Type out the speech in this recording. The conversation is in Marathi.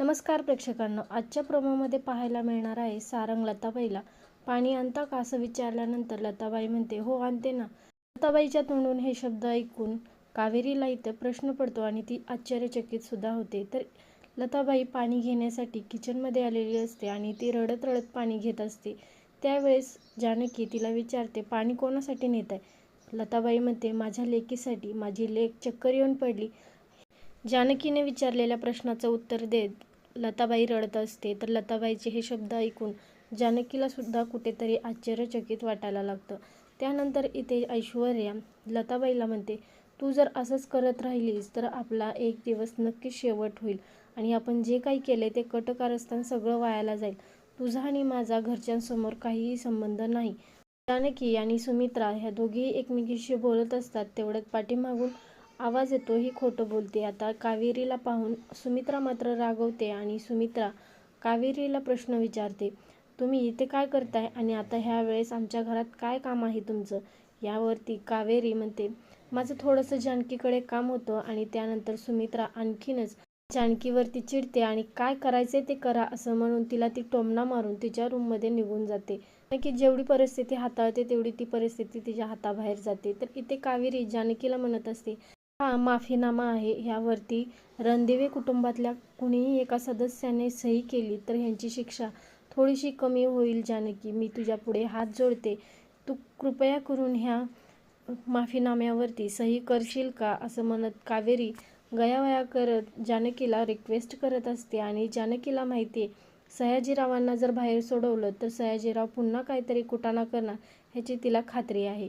नमस्कार प्रेक्षकांनो आजच्या प्रोमोमध्ये पाहायला मिळणार आहे सारंग लताबाईला. पाणी आणता का असं विचारल्यानंतर लताबाई म्हणते हो आणते ना. लताबाईच्या तोंडून हे शब्द ऐकून कावेरीला इथं प्रश्न पडतो आणि ती आश्चर्यचकित सुद्धा होते. तर लताबाई पाणी घेण्यासाठी किचनमध्ये आलेली असते आणि ती रडत रडत पाणी घेत असते. त्यावेळेस जानकी तिला विचारते पाणी कोणासाठी नेत आहे लताबाई म्हणते माझ्या लेकीसाठी. माझी लेक चक्कर येऊन पडली. जानकीने विचारलेल्या प्रश्नाचं उत्तर देत लताबाई रडत असते. तर लताबाईचे हे शब्द ऐकून जानकीला सुद्धा कुठेतरी आश्चर्यचकित वाटायला लागतं. त्यानंतर इथे ऐश्वर्या लताबाईला म्हणते तू जर असंच करत राहिलीस तर आपला एक दिवस नक्कीच शेवट होईल आणि आपण जे काही केले ते कटकारस्थान सगळं वायाला जाईल. तुझा आणि माझा घरच्यांसमोर काहीही संबंध नाही. जानकी आणि सुमित्रा ह्या दोघीही एकमेकीशी बोलत असतात. तेवढ्यात पाठीमागून आवाज येतो ही खोटं बोलते. आता कावेरीला पाहून सुमित्रा मात्र रागवते आणि सुमित्रा कावेरीला प्रश्न विचारते तुम्ही इथे काय करताय आणि आता ह्या वेळेस आमच्या घरात काय काम आहे तुमचं? यावरती कावेरी म्हणते माझं थोडंसं जानकीकडे काम होतं आणि त्यानंतर सुमित्रा आणखीनच जानकीवरती चिडते आणि काय करायचे ते करा असं म्हणून तिला ती टोमणा मारून तिच्या रूममध्ये निघून जाते. की जेवढी परिस्थिती हाताळते तेवढी ती परिस्थिती तिच्या हाताबाहेर जाते. तर इथे कावेरी जानकीला म्हणत असते हा माफीनामा आहे. ह्यावरती रणदिवे कुटुंबातल्या कुणीही एका सदस्याने सही केली तर ह्यांची शिक्षा थोडीशी कमी होईल जानकी. मी तुझ्या पुढे हात जोडते. तू कृपया करून ह्या माफीनाम्यावरती सही करशील का? असं म्हणत कावेरी गयावया करत जानकीला रिक्वेस्ट करत असते आणि जानकीला माहिती आहे सयाजीरावांना जर बाहेर सोडवलं तर सयाजीराव पुन्हा काहीतरी कुटाणा करणार ह्याची तिला खात्री आहे.